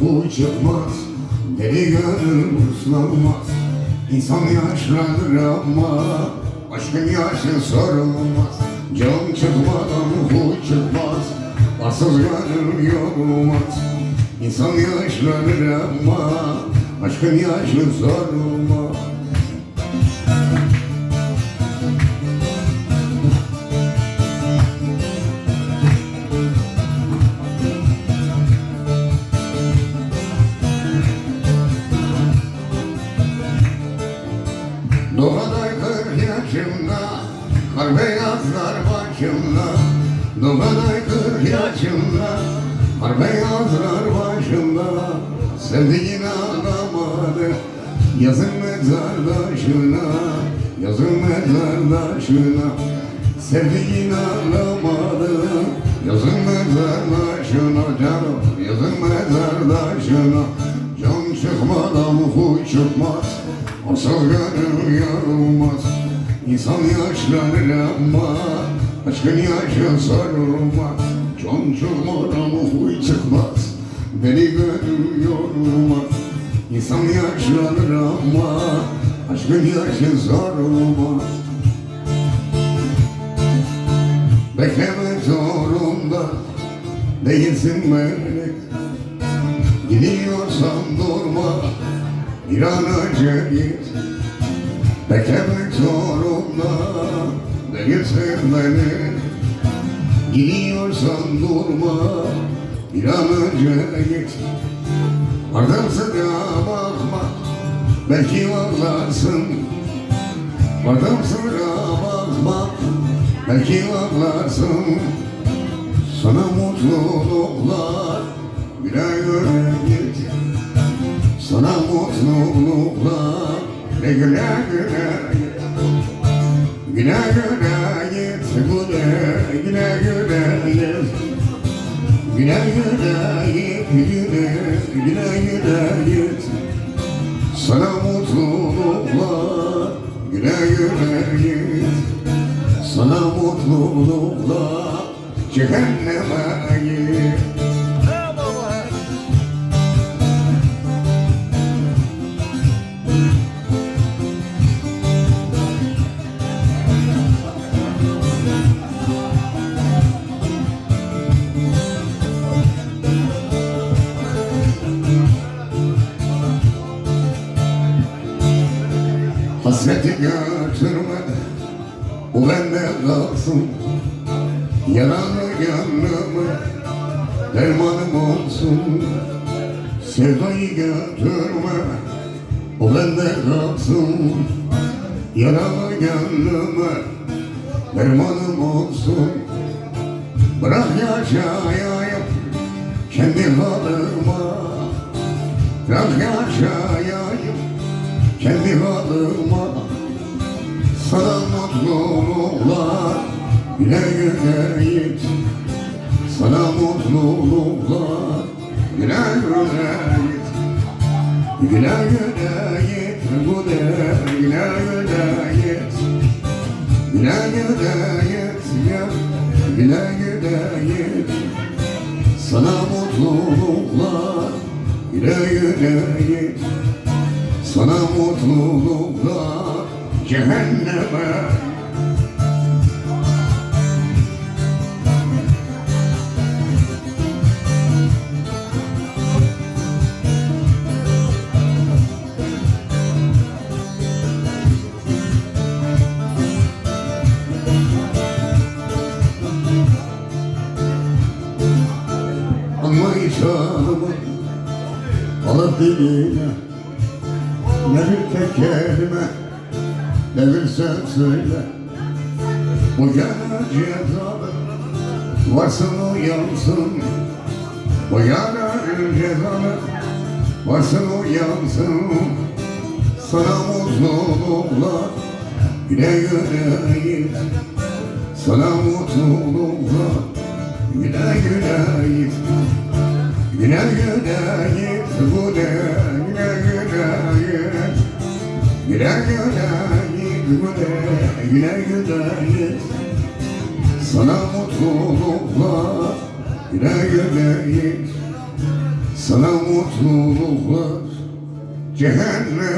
huy çıkmaz Deli gönül uslanmaz İnsan yaşlanır ama Aşkın yaşı sorulmaz Can çıkmadan huy çıkmaz. Arsız gönül yorulmaz İnsan yaşlanır ama Aşkın yaşı sorulmaz Kar beyazlar başımda Doğada kırk yaşımda Kar beyazlar başımda Sevdiğin ağlamadı Yazın mezardaşına Yazın mezardaşına Sevdiğin ağlamadı Yazın mezardaşına canım Yazın mezardaşına Can çıkmadan huy çıkmaz Asıl gönül yarılmaz İnsan yaşlanır ama Aşkın yaşı sarılmaz Can çıkmadan huy çıkmaz Deli gönül yorulmaz İnsan yaşlanır ama Aşkın yaşı sarılmaz Beklemek zorunda Değilsin melek. Gidiyorsan durma bir an önce git Beklemek zorunda değilsin beni Gidiyorsan durma bir an önce git. Ardın sıra bakma belki ağlarsın Ardın sıra bakma belki ağlarsın Sana mutluluklar güle güle git. Sana mutluluklar güle güle git Güle güle git güle güle güle git Güle güle git güle güle güle git Sana mutluluklar güle güle git Sana mutluluklar cehenneme git Hasreti götürme. Bu bende kalsın. Yaralı gönlüme Dermanım olsun. Sevdayı götürme. O bende kalsın. Yaralı gönlüme Dermanım olsun. Bırak yaşayayım Kendi halıma. Bırak yaşayayım kendi halıma Sana mutluluklar güle güle git Sana mutluluklar güle güle git Güle güle git güle güle güle git Güle güle git ya güle güle git Sana mutluluklar güle güle git sana mutluluklar cehenneme. Anlayışalımı alıp diline ne bir tek kelime Ne bir sen söyle. Bu yana cezalı Varsın uyansın Bu yana cezalı Varsın uyansın Sana mutluluklar Güle güle git Sana mutluluklar Güle güle git Güle güle git Güle güle güle git Güle güle Sana mutluluklar Güle güle Sana mutluluklar cehenneme